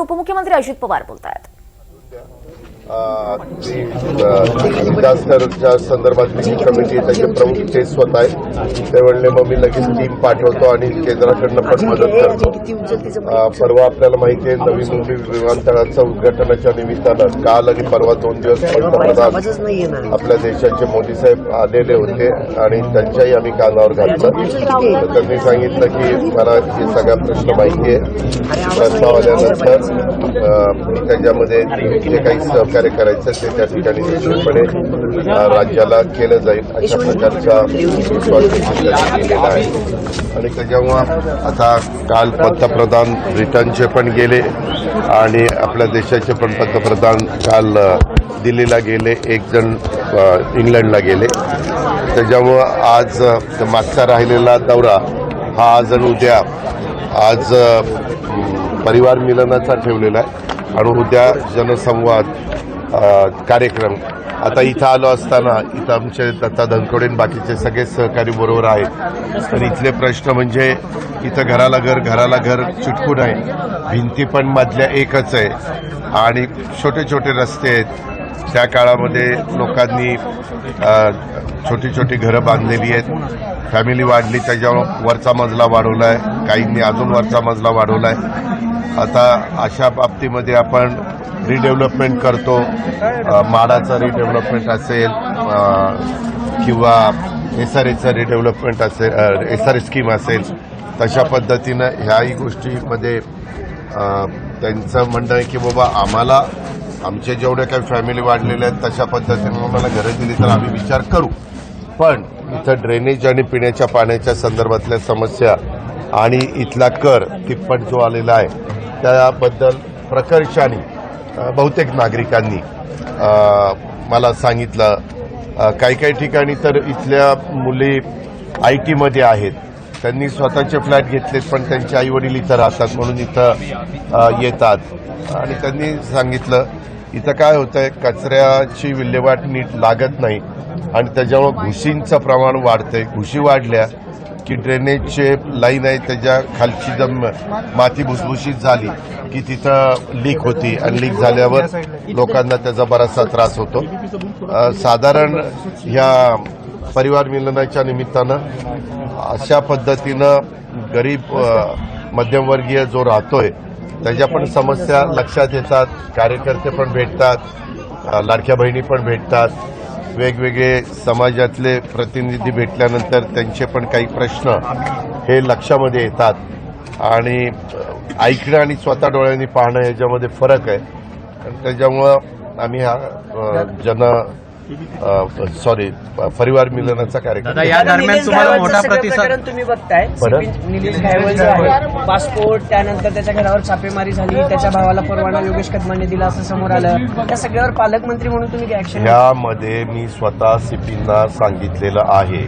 उपमुख्यमंत्री अजित पवार बोलत आहेत डिझास्टरच्या संदर्भातली कमिटी आहे त्याचे प्रमुख ते स्वतः आहेत. ते म्हणले मग मी लगेच टीम पाठवतो आणि केंद्राकडनं पण मदत करतो. अ, परवा आपल्याला माहिती आहे नवी मुंबई विमानतळाचं उद्घाटनाच्या निमित्तानं काल आणि परवा दोन दिवस पंतप्रधान आपल्या देशाचे मोदी साहेब आलेले होते आणि त्यांच्याही आम्ही कानावर घातलं. त्यांनी सांगितलं की मला हे सगळा प्रश्न माहिती आहे. प्रस्ताव आल्यानंतर त्याच्यामध्ये जे काही सहकार्य करायचं ते त्या ठिकाणी निश्चितपणे राज्याला केलं जाईल. अशा प्रकारचा विश्वास केलेला दिलेला आहे. आणि त्याच्यामुळं आता काल पंतप्रधान ब्रिटनचे पण गेले आणि आपल्या देशाचे पण पंतप्रधान काल दिल्लीला गेले एक जण इंग्लंडला गेले. त्याच्यामुळं आज मागचा राहिलेला दौरा हा आज आणि उद्या आज परिवार मिलनाचा ठेवलेला आहे. आणि उद्या जनसंवाद कार्यक्रम. आता इथं आलो असताना इथं आमचे दत्ता धनकोडे बाकीचे सगळे सहकारी बरोबर आहेत. आणि इथले प्रश्न म्हणजे इथं घराला घर घराला घर चुटकून आहे. भिंती पण मधल्या एकच आहे. आणि छोटे छोटे रस्ते आहेत. त्या काळामध्ये लोकांनी छोटी छोटी घरं बांधलेली आहेत. फॅमिली वाढली त्याच्यावर वरचा मजला वाढवला आहे काहींनी अजून वरचा मजला वाढवला आहे आता अशा बाबतीमध्ये आपण रिडेव्हलपमेंट करतो. माडाचं रिडेव्हलपमेंट असेल किंवा एस आर एचं रिडेव्हलपमेंट असेल एस आर ए स्कीम असेल तशा पद्धतीनं ह्याही गोष्टीमध्ये त्यांचं म्हणणं आहे की बाबा आम्हाला आमचे जेवढे काही फॅमिली वाढलेले आहेत तशा पद्धतीनं आम्हाला घरं दिली तर आम्ही विचार करू. पण इथं ड्रेनेज आणि पिण्याच्या पाण्याच्या संदर्भातल्या समस्या आणि इथला कर तिप्पट जो आलेला आहे त्याबद्दल प्रकर्षाने बहुतेक नागरिकांनी मला सांगितलं. काही काही ठिकाणी तर इथल्या मुली आय टीमध्ये आहेत. त्यांनी स्वतःचे फ्लॅट घेतलेत पण त्यांचे आईवडील इथं राहतात म्हणून इथं येतात. आणि त्यांनी सांगितलं इथं काय होतंय? कचऱ्याची विल्हेवाट नीट लागत नाही आणि त्याच्यामुळे घुशींचं प्रमाण वाढतंय. घुशी वाढल्या की ड्रेनेजचे लाईन आहे त्याच्या खालची जम माती भुसभुशीत झाली की तिथं लीक होती. आणि लीक झाल्यावर लोकांना त्याचा बराचसा त्रास होतो. साधारण ह्या परिवार मिलनाच्या निमित्तानं अशा पद्धतीनं गरीब मध्यमवर्गीय जो राहतोय त्याच्या पण समस्या लक्षात येतात. कार्यकर्ते पण भेटतात. लाडक्या बहिणी पण भेटतात. वेगवेगळे समाजातले प्रतिनिधी भेटल्यानंतर त्यांचे पण काही प्रश्न हे लक्षामध्ये येतात. आणि ऐकणं आणि स्वतः डोळ्यांनी पाहणं याच्यामध्ये फरक आहे. त्याच्यामुळं आम्ही हा जन सॉरी परिवार मिलनाचा कार्यक्रम. दादा या दरम्यान तुम्हाला मोठा प्रतिसाद तुम्ही बघताय. निलेश पासपोर्ट त्यानंतर त्याच्या घरावर छापेमारी झाली त्याच्या भावाला परवाना योगेश कदमाने दिला असं समोर आलं. त्या सगळ्यावर पालकमंत्री म्हणून तुम्ही ऍक्शन ह्यामध्ये मी स्वतः सीपींना सांगितलेलं आहे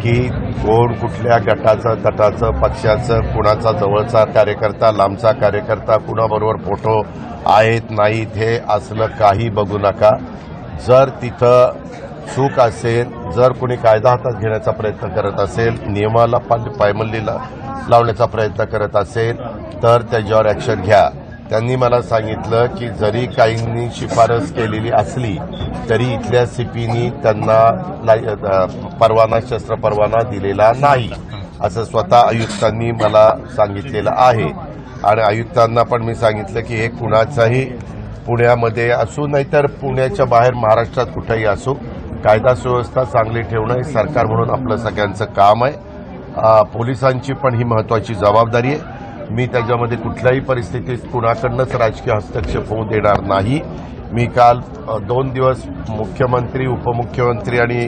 की कोण कुठल्या गटाचं तटाचं पक्षाचं कुणाचा जवळचा कार्यकर्ता लांबचा कार्यकर्ता कुणाबरोबर फोटो आहेत नाहीत हे असलं काही बघू नका. जर तिथं चूक असेल जर कोणी कायदा हातात घेण्याचा प्रयत्न करत असेल नियमाला पायमल्लीला लावण्याचा प्रयत्न करत असेल तर त्याच्यावर ॲक्शन घ्या. त्यांनी मला सांगितलं की जरी काहींनी शिफारस केलेली असली तरी इथल्या सीपीनी त्यांना परवाना शस्त्र परवाना दिलेला नाही असं स्वतः आयुक्तांनी मला सांगितलेलं आहे. आणि आयुक्तांना पण मी सांगितलं की हे कुणाचाही पुण्यामध्ये असू नाहीतर पुण्याच्या बाहेर महाराष्ट्रात कुठेही असो कायदा सुव्यवस्था चांगली ठेवणं हे सरकार म्हणून आपलं सगळ्यांचं काम आहे. पोलिसांची पण ही महत्वाची जबाबदारी आहे. मी त्याच्यामध्ये कुठल्याही परिस्थितीत कुणाकडनंच राजकीय हस्तक्षेप होऊ देणार नाही. मी काल दोन दिवस मुख्यमंत्री उपमुख्यमंत्री आणि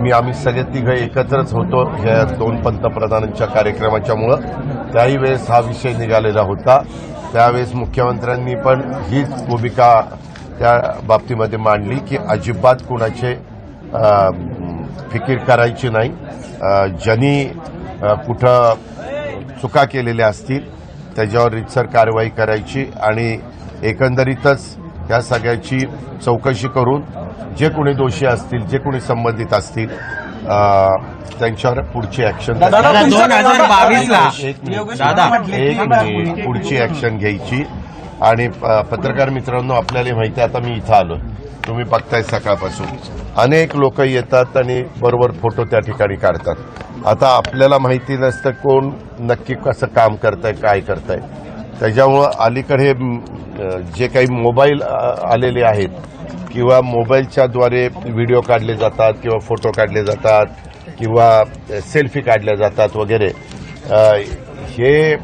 मी आम्ही सगळे तिघं एकत्रच होतो ह्या दोन पंतप्रधानांच्या कार्यक्रमाच्यामुळं. त्याही वेळेस हा विषय निघालेला होता. त्यावेळेस मुख्यमंत्र्यांनी पण हीच भूमिका त्या बाबतीमध्ये मांडली की अजिबात कुणाचे फिकीर करायची नाही. ज्यांनी कुठं चुका केलेल्या असतील त्याच्यावर रितसर कारवाई करायची आणि एकंदरीतच या सगळ्याची चौकशी करून जे कोणी दोषी असतील जे कोणी संबंधित असतील अ, त्यांच्यावर पुढची ऍक्शन दादा दोन हजार बावीस ला. एक मिनिट पुढची ऍक्शन घ्यायची. आणि प- पत्रकार मित्रांनो आपल्याला माहिती आहे आता मी इथं आलो तुम्ही बघताय सकाळपासून. अनेक लोक येतात आणि बरोबर फोटो त्या ठिकाणी काढतात. आता आपल्याला माहिती नसतं कोण नक्की कसं काम करताय काय करताय. त्याच्यामुळं अलीकडे जे काही मोबाईल आलेले आहेत किंवा मोबाईलच्याद्वारे व्हिडिओ काढले जातात किंवा फोटो काढले जातात किंवा सेल्फी काढल्या जातात वगैरे हे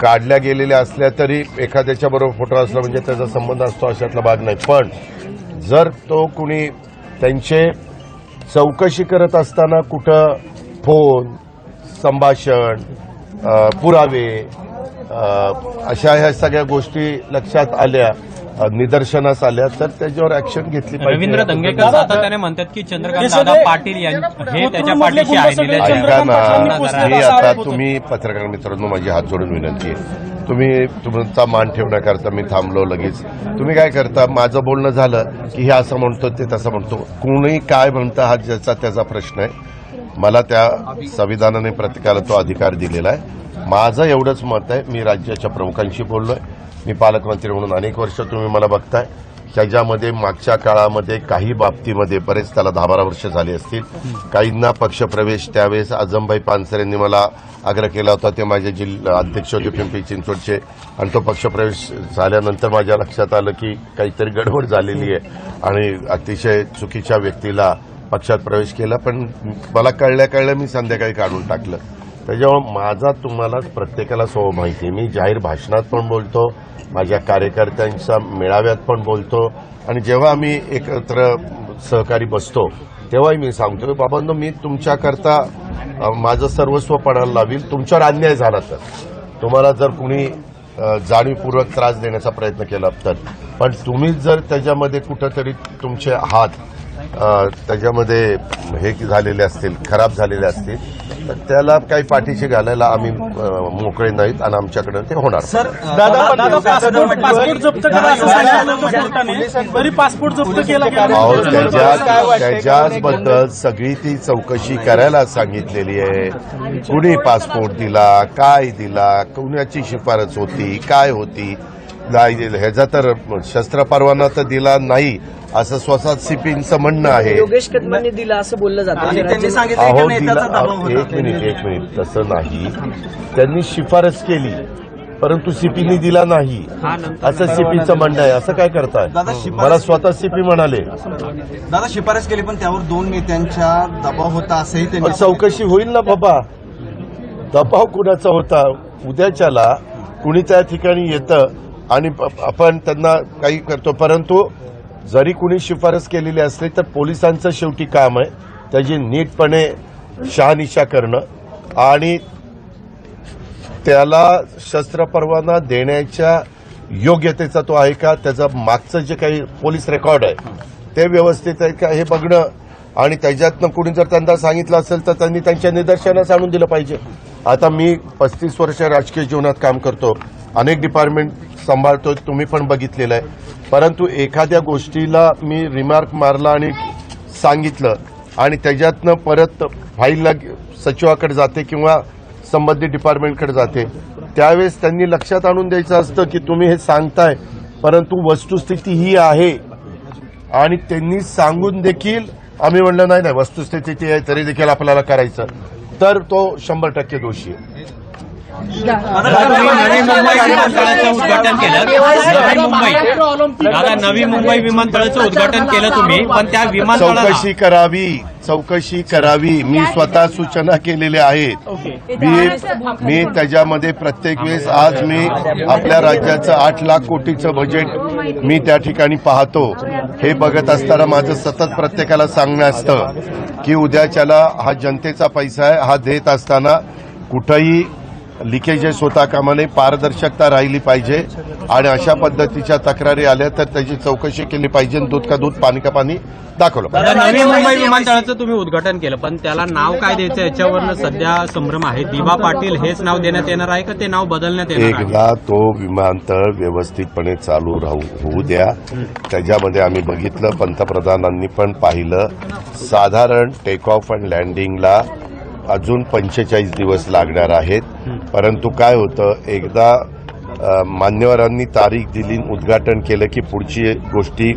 काढल्या गेलेल्या असल्या तरी एखाद्याच्या बरोबर फोटो असला म्हणजे त्याचा संबंध असतो अशातला भाग नाही. पण जर तो कुणी त्यांचे चौकशी करत असताना कुठं फोन संभाषण पुरावे अशा ह्या सगळ्या गोष्टी लक्षात आल्या निदर्शनास आल्या तर त्याच्यावर ऍक्शन घेतली पाहिजे. रवींद्र दंगेकर सातत्याने म्हणतात की चंद्रकांत दादा पाटील हे त्याच्या पाठीशी आहे आता तुम्ही पत्रकार मित्रांनो माझी हात जोडून विनंती आहे. तुम्ही तुमचा मान ठेवण्याकरता मी थांबलो लगेच. तुम्ही काय करता माझं बोलणं झालं की हे असं म्हणतो ते तसं म्हणतो. कोणी काय म्हणतं हा ज्याचा त्याचा प्रश्न आहे. मला त्या संविधानाने प्रत्येकाला तो अधिकार दिलेला आहे. माझं एवढंच मत आहे मी राज्याच्या प्रमुखांशी बोललोय. मी पालकमंत्री म्हणून अनेक वर्ष तुम्ही मला बघताय. ह्याच्यामध्ये मागच्या काळामध्ये काही बाबतीमध्ये बरेच त्याला दहा बारा वर्ष झाली असतील. काहींना पक्षप्रवेश त्यावेळेस आजमभाई पानसर यांनी मला आग्रह केला होता. ते माझे जिल्हा अध्यक्ष होते पिंपरी चिंचवडचे. आणि तो पक्षप्रवेश झाल्यानंतर माझ्या लक्षात आलं की काहीतरी गडबड झालेली आहे. आणि अतिशय चुकीच्या व्यक्तीला पक्षात प्रवेश केला पण मला कळल्या कळल्या मी संध्याकाळी काढून टाकलं. त्याच्यामुळे माझा तुम्हाला प्रत्येकाला स्वभाव माहिती आहे. मी जाहीर भाषणात पण बोलतो माझ्या कार्यकर्त्यांच्या मेळाव्यात पण बोलतो. आणि जेव्हा आम्ही एकत्र सहकारी बसतो तेव्हाही मी सांगतो बाबांनो मी तुमच्याकरता माझं सर्वस्व पणाला लावील तुमच्यावर अन्याय झाला तर. तुम्हाला जर कुणी जाणीवपूर्वक त्रास देण्याचा प्रयत्न केला तर. पण तुम्ही जर त्याच्यामध्ये कुठंतरी तुमचे हात त्याच्यामध्ये हे झालेले असतील खराब झालेले असतील तर त्याला काही पाठीशी घालायला आम्ही मोकळे नाहीत आणि आमच्याकडे ते होणार सर पासपोर्ट पासपोर्ट जप्त करा असं सांगितलं होतं कोर्टाने तरी पासपोर्ट जप्त केला गेला. अहो त्याच्यात त्याच्याचबद्दल सगळी ती चौकशी करायला सांगितलेली आहे. कुणी पासपोर्ट दिला काय दिला कुणाची शिफारस होती काय होती? नाही ह्याचा तर शस्त्र परवाना तर दिला नाही असं स्वतः सिपींचं म्हणणं आहे. योगेश कदमांनी दिलं असं बोललं जातं. आणि त्यांनी राज्य- सांगितलं अहो की दिला नेत्याचा दबाव अहो, होता एक मिनिट एक मिनिट तसं नाही. त्यांनी शिफारस केली परंतु सीपीनी दिला नाही. असं सीपीचं म्हणणं आहे असं काय करताय? मला स्वतः सीपी म्हणाले. दादा शिफारस केली पण त्यावर दोन नेत्यांच्या दबाव होता असंही चौकशी होईल ना बाबा. दबाव कुणाचा होता? उद्याच्याला कुणी त्या ठिकाणी येतं आणि आपण त्यांना काही करतो. परंतु जरी कुणी शिफारस केलेली असली तर पोलिसांचं शेवटी काम आहे त्याची नीटपणे शहानिशा करणं. आणि त्याला शस्त्र परवाना देण्याच्या योग्यतेचा तो आहे का त्याचं मागचं जे काही पोलीस रेकॉर्ड आहे ते व्यवस्थित आहे का हे बघणं. आणि त्याच्यातनं कुणी जर त्यांना सांगितलं असेल तर त्यांनी त्यांच्या निदर्शनास आणून दिलं पाहिजे. आता मी पस्तीस वर्ष राजकीय जीवनात काम करतो. अनेक डिपार्टमेंट सांभाळतो तुम्ही पण बघितलेलं आहे. परंतु एखाद्या गोष्टीला मी रिमार्क मारला आणि सांगितलं आणि त्याच्यातनं परत फाईलला सचिवाकडे जाते किंवा संबंधित डिपार्टमेंटकडे जाते त्यावेळेस त्यांनी लक्षात आणून द्यायचं असतं की तुम्ही हे सांगताय परंतु वस्तुस्थिती ही आहे. आणि त्यांनी सांगून देखील आम्ही म्हणलं नाही नाही वस्तुस्थिती ती आहे तरी देखील आपल्याला करायचं. तर तो शंभर टक्के दोषी आहे. नवी मुंबई विमानतळाचं उद्घाटन केलं. नवी मुंबई. दादा नवी मुंबई विमानतळाचं उद्घाटन केलं तुम्ही पण त्या विमानतळाला चौकशी करावी चौकशी करावी. मी स्वतः सूचना केलेल्या आहेत. मी मी त्याच्यामध्ये प्रत्येक वेळेस आज मी आपल्या राज्याचं आठ लाख कोटीचं बजेट मी त्या ठिकाणी पाहतो. हे बघत असताना माझं सतत प्रत्येकाला सांगणं असतं की उद्याच्याला हा जनतेचा पैसा आहे हा देत असताना कुठंही लिकेजेस होता कामा नये पारदर्शकता राहिली पाहिजे आणि अशा पद्धतीच्या तक्रारी आल्या तर त्याची चौकशी केली पाहिजे आणि दूध का दूध पाणी का पाणी दाखवलं नवी मुंबई विमानतळाचं तुम्ही उद्घाटन केलं पण त्याला नाव काय द्यायचं याच्यावरनं सध्या संभ्रम आहे. दिवा पाटील हेच नाव देण्यात येणार आहे का ते नाव बदलण्यात येणार एकदा तो विमानतळ व्यवस्थितपणे चालू राहू होऊ द्या. त्याच्यामध्ये आम्ही बघितलं पंतप्रधानांनी पण पाहिलं. साधारण टेक ऑफ अँड लँडिंगला अजून पंचेचाळीस दिवस लागणार आहेत. परंतु काय होतं एकदा मान्यवरांनी तारीख दिली उद्घाटन केलं की पुढची गोष्टी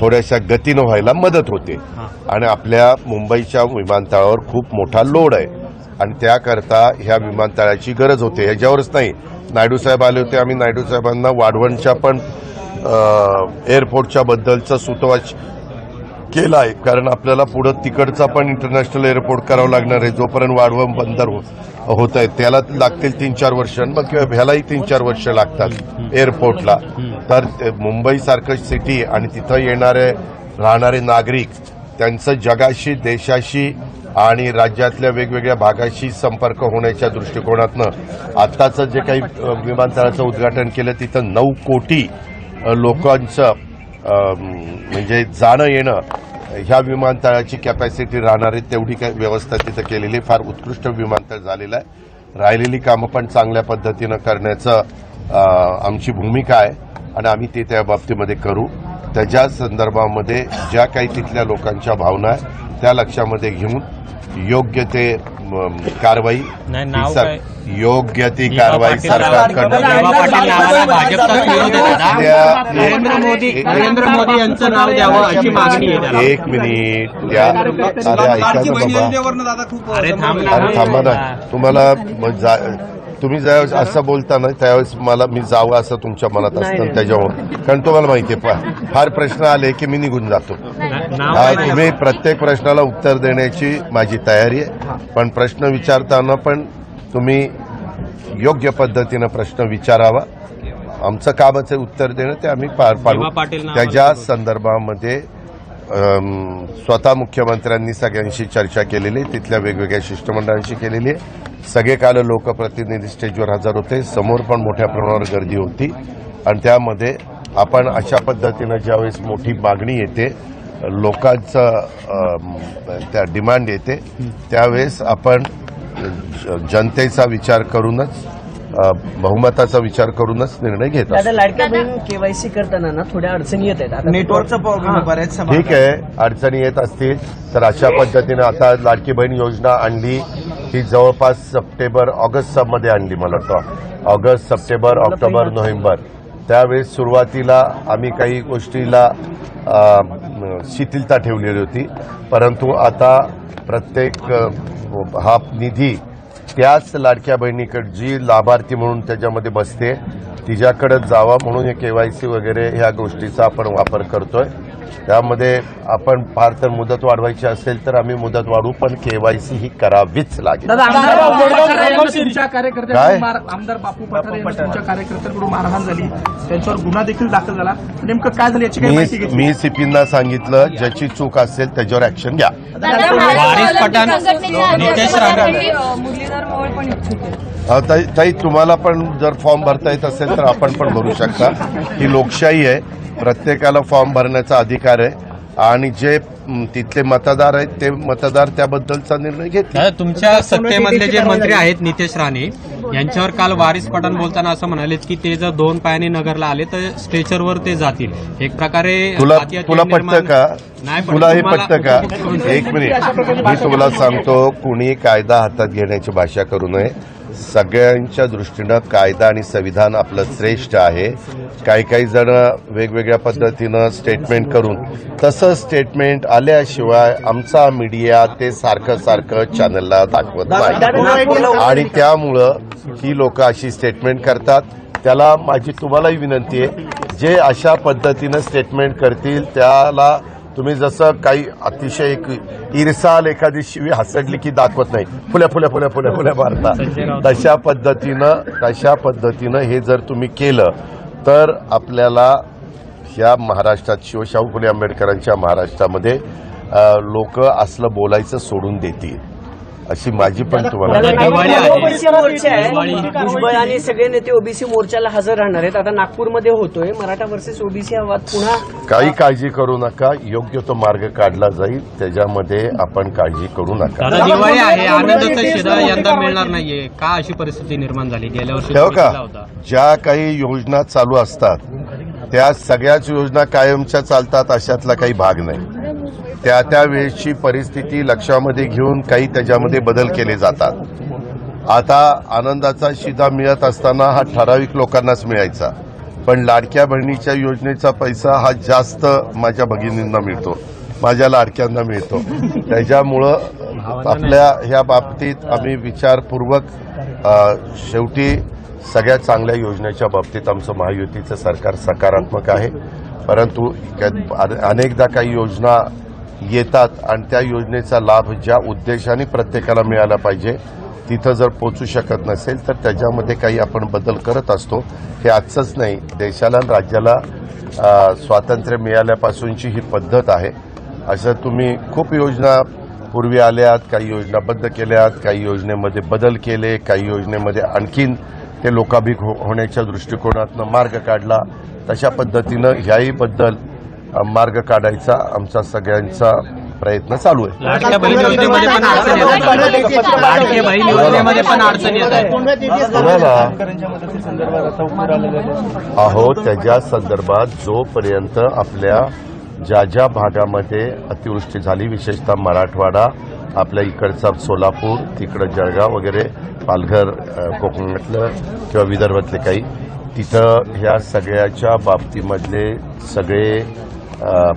थोड्याशा गतीनं व्हायला मदत होते. आणि आपल्या मुंबईच्या विमानतळावर खूप मोठा लोड आहे. आणि त्याकरता ह्या विमानतळाची गरज होते. ह्याच्यावरच नाही. नायडू साहेब आले होते. आम्ही नायडू साहेबांना वाढवणच्या पण एअरपोर्टच्या बद्दलचं सुतवाच केला आहे. कारण आपल्याला पुढं तिकडचा पण इंटरनॅशनल एअरपोर्ट करावं लागणार आहे. जोपर्यंत वाढव बंदर हो- होत आहे. त्याला लागतील तीन चार वर्ष. मग किंवा ह्यालाही तीन चार वर्ष लागतात एअरपोर्टला तर ते मुंबईसारखं सिटी आणि तिथं येणारे राहणारे नागरिक त्यांचं जगाशी देशाशी आणि राज्यातल्या वेगवेगळ्या भागाशी संपर्क होण्याच्या दृष्टिकोनातनं आत्ताचं जे काही विमानतळाचं उद्घाटन केलं तिथं नऊ कोटी लोकांचं म्हणजे जाणं येणं ह्या विमानतळाची कॅपॅसिटी राहणार आहे तेवढी काही व्यवस्था तिथं केलेली आहे. फार उत्कृष्ट विमानतळ झालेलं आहे. राहिलेली कामं पण चांगल्या पद्धतीनं करण्याचं आमची भूमिका आहे. आणि आम्ही ते त्या बाबतीमध्ये करू. त्याच्या संदर्भामध्ये ज्या काही तिथल्या लोकांच्या भावना आहे त्या लक्षामध्ये घेऊन योग्य ते कारवाई ही? योग्य ती कारवाई सरकारकडनं दिवा पाटील नावाला भाजपचाच विरोध आहे दादा. त्या- नरेंद्र मोदी नरेंद्र मोदी यांचं नाव द्यावं अशी मागणी आहे त्याला. एक मिनिट. त्या अरे ऐका ना बाबा. अरे थांब ना. तुम्हाला तुम्ही ज्यावेळेस असं बोलता ना त्यावेळेस मला मी जावं असं तुमच्या मनात असतं त्याच्यामुळे. कारण तुम्हाला माहिती आहे फार प्रश्न आले की मी निघून जातो. तुम्ही प्रत्येक प्रश्नाला उत्तर देण्याची माझी तयारी आहे. पण प्रश्न विचारताना पण तुम्ही योग्य पद्धतीनं प्रश्न विचारावा. आमचं कामच आहे उत्तर देणं ते आम्ही पार पाडू. त्याच्या संदर्भामध्ये स्वतः मुख्यमंत्र्यांनी सगळ्यांशी चर्चा केलेली आहे. तिथल्या वेगवेगळ्या शिष्टमंडळांशी केलेली आहे सगळे काल लोकप्रतिनिधी स्टेजवर हजर होते समोर पण मोठ्या प्रमाणावर गर्दी होती आणि त्यामध्ये आपण अशा पद्धतीनं ज्यावेळेस मोठी मागणी येते लोकांचं त्या डिमांड येते त्यावेळेस आपण ज- जनतेचा विचार करूनच बहुमताचा विचार करूनच निर्णय घेत लाडक्या बहीण केवायसी करताना ना थोड्या अडचणी येत आहेत. नेटवर्कचा प्रॉब्लेम ठीक आहे अडचणी येत असतील तर अशा पद्धतीने आता लाडकी बहीण योजना आणली. ही जवळपास सप्टेंबर ऑगस्टमध्ये आणली मला वाटतं. August September October November. त्यावेळेस सुरुवातीला आम्ही काही गोष्टीला शिथिलता ठेवलेली होती. परंतु आता प्रत्येक हा निधी त्याच लाडक्या बहिणीकडे जी लाभार्थी म्हणून त्याच्यामध्ये बसते तिच्याकडे जावा म्हणून हे केवायसी वगैरे ह्या गोष्टीचा आपण वापर करतोय. त्यामध्ये आपण फार तर मुदत वाढवायची असेल तर आम्ही मुदत वाढवू पण केवायसी ही करावीच लागेल. आमदार बापू काय? कार्यकर्त्यांकडून मार- आमदार बापू पठारे यांची तुमच्या कार्यकर्त्यांकडून मारहाण झाली. त्यांच्यावर गुन्हा देखील दाखल झाला. नेमकं काय झालं याची काही माहिती मी घेतली? मी सीपींना सांगितलं ज्याची चूक असेल त्याच्यावर ऍक्शन घ्या. वारिस पठाण नितेश राणे मुरलीधर मोहोळ पण इच्छुक आहेत अ, ताई ताई, तुम्हाला पण जर फॉर्म भरता येत असेल तर आपण पण भरू शकता. ही लोकशाही आहे. प्रत्येकाला फॉर्म भरण्याचा अधिकार आहे आणि जे तिथले मतदार आहेत ते मतदार त्याबद्दलचा निर्णय घेतील. तुमच्या सत्तेमधले जे मंत्री आहेत नितेश राणे यांच्यावर काल वारिस पठाण बोलताना असं म्हणाले की ते जर दोन पायाने नगरला आले तर स्ट्रेचरवर ते जातील. एक प्रकारे तुला तुला पटतं का? तुला हे पटतं का? एक मिनिट. मी तुला सांगतो कुणी कायदा हातात घेण्याची भाषा करू नये. सगळ्यांच्या दृष्टीनं कायदा आणि संविधान आपलं श्रेष्ठ आहे. काही काही जण वेगवेगळ्या पद्धतीनं स्टेटमेंट करून तसं स्टेटमेंट आल्याशिवाय आमचा मीडिया ते सारखं सारखं चॅनलला दाखवत नाही. आणि त्यामुळं ही लोक अशी स्टेटमेंट करतात. त्याला माझी तुम्हालाही विनंती आहे जे अशा पद्धतीनं स्टेटमेंट करतील त्याला तुम्ही जसं काही अतिशय एक इरसाल एखादी शिवी हसडली की दाखवत नाही. फुल्या फुल्या फुल्या फुल्या फुल्या मारता. तशा पद्धतीनं तशा पद्धतीनं हे जर तुम्ही केलं तर आपल्याला ह्या महाराष्ट्रात शिवशाहू फुले आंबेडकरांच्या महाराष्ट्रामध्ये लोक असलं बोलायचं सोडून देतील. अशी माझी पण तुम्हाला. ओबीसी मोर्चा आहे. भुजबळ आणि सगळे नेते ओबीसी मोर्चाला हजर राहणार आहेत. आता नागपूरमध्ये होतोय. मराठा वर्सेस ओबीसी हा वाद पुन्हा काही काळजी करू नका. योग्य तो मार्ग काढला जाईल. त्याच्यामध्ये आपण काळजी करू नका. दादा दिवाळी आहे. आनंदाचा यंदा मिळणार नाहीये. का अशी परिस्थिती निर्माण झाली? गेल्या वर्षी ठेव का? होता. ज्या काही योजना चालू असतात त्या सगळ्याच योजना कायमच्या चालतात अशातला काही भाग नाही. त्या त्या वेळेची परिस्थिती लक्षामध्ये घेऊन काही त्याच्यामध्ये बदल केले जातात. आता आनंदाचा शिधा मिळत असताना हा ठराविक लोकांनाच मिळायचा. पण लाडक्या बहिणीच्या योजनेचा पैसा हा जास्त माझ्या भगिनींना मिळतो. माझ्या लाडक्यांना मिळतो. त्याच्यामुळं आपल्या ह्या बाबतीत आम्ही विचारपूर्वक शेवटी सगळ्यात चांगल्या योजनेच्या बाबतीत आमचं महायुतीचं सरकार सकारात्मक आहे. परंतु अनेकदा काही योजना येतात आणि त्या योजनेचा लाभ ज्या उद्देशाने प्रत्येकाला मिळाला पाहिजे तिथं जर पोचू शकत नसेल तर त्याच्यामध्ये काही आपण बदल करत असतो. हे आजचंच नाही देशाला आणि राज्याला स्वातंत्र्य मिळाल्यापासूनची ही पद्धत आहे. असं तुम्ही खूप योजना पूर्वी आल्यात काही योजना बंद केल्यात काही योजनेमध्ये बदल केले काही योजनेमध्ये आणखीन ते लोकाभिक हो होण्याच्या दृष्टिकोनातनं मार्ग काढला. तशा पद्धतीनं ह्याही बद्दल मार्ग काढायचा आमचा सगळ्यांचा प्रयत्न चालू आहे. अहो त्याच्या संदर्भात जोपर्यंत आपल्या ज्या ज्या भागामध्ये अतिवृष्टी झाली विशेषतः मराठवाडा आपल्या इकडचा सोलापूर तिकडं जळगाव वगैरे पालघर कोकणातलं किंवा विदर्भातले काही तिथं ह्या सगळ्याच्या बाबतीमधले सगळे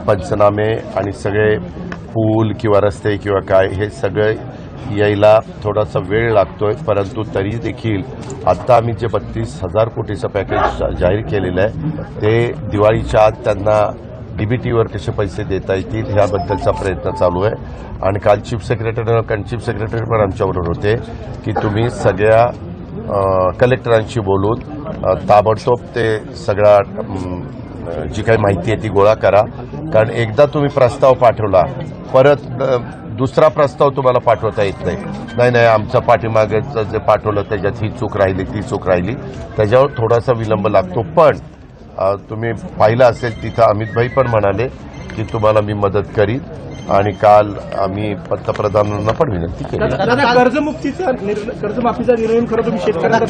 पंचनामे आणि सगळे पूल किंवा रस्ते किंवा काय हे सगळे यायला थोडासा वेळ लागतोय. परंतु तरी देखील आत्ता आम्ही जे बत्तीस हजार कोटीचं पॅकेज जाहीर केलेलं आहे ते दिवाळीच्या आत त्यांना डीबीटीवर कसे पैसे देता येतील ह्याबद्दलचा प्रयत्न चालू आहे. आणि काल चीफ सेक्रेटरी आणि चीफ सेक्रेटरी पण आमच्याबरोबर होते की तुम्ही सगळ्या कलेक्टरांशी बोलून ताबडतोब ते सगळा जी काही माहिती आहे ती गोळा करा. कारण एकदा तुम्ही प्रस्ताव पाठवला परत दुसरा प्रस्ताव तुम्हाला पाठवता येत नाही. नाही नाही आमचं पाठीमागचं जे पाठवलं त्याच्यात ही चूक राहिली ती चूक राहिली. त्याच्यावर थोडासा विलंब लागतो. पण तुम्ही पाहिलं असेल तिथं अमितभाई पण म्हणाले की तुम्हाला मी मदत करीन आणि काल आम्ही पंतप्रधानांना पण विनंती केली. कर्जमुक्तीचा कर्जमाफीचा निर्णय खरं तुम्ही शेतकऱ्यांना